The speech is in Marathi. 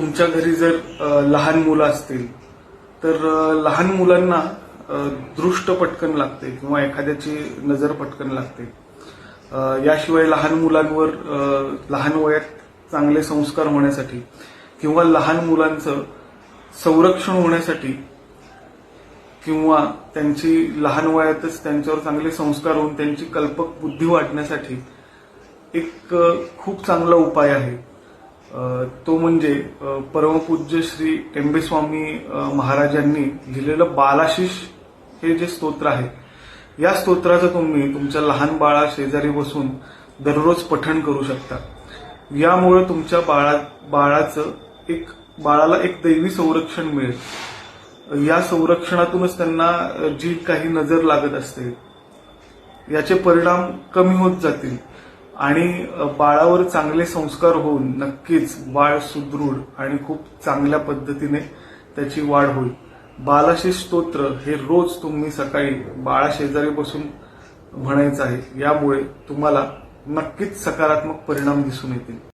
तुमच्या घरी जर लहान मुलं असतील तर लहान मुलांना दृष्ट पटकन लागते किंवा एखाद्याची नजर पटकन लागते. याशिवाय लहान मुलांवर लहान वयात चांगले संस्कार होण्यासाठी किंवा लहान मुलांचं संरक्षण होण्यासाठी किंवा त्यांची लहान वयातच त्यांच्यावर चांगले संस्कार होऊन त्यांची कल्पक बुद्धी वाढण्यासाठी एक खूप चांगला उपाय आहे. तो म्हणजे परमपूज्य श्री टेंबेस्वामी महाराजांनी लिहिलेलं बालाशिष हे जे स्तोत्र आहे या स्तोत्राचं तुम्ही तुमच्या लहान बाळा शेजारी बसून दररोज पठण करू शकता. यामुळे तुमच्या बाळा बाळाचं एक बाळाला एक दैवी संरक्षण मिळेल. या संरक्षणातूनच त्यांना जी काही नजर लागत असते याचे परिणाम कमी होत जातील. आणि बाळावर चांगले संस्कार होऊन नक्कीच बाळ सुदृढ आणि खूप चांगल्या पद्धतीने त्याची वाढ होईल. बालाशी स्तोत्र हे रोज तुम्ही सकाळी बाळा शेजारी बसून म्हणायचं आहे. यामुळे तुम्हाला नक्कीच सकारात्मक परिणाम दिसून येतील.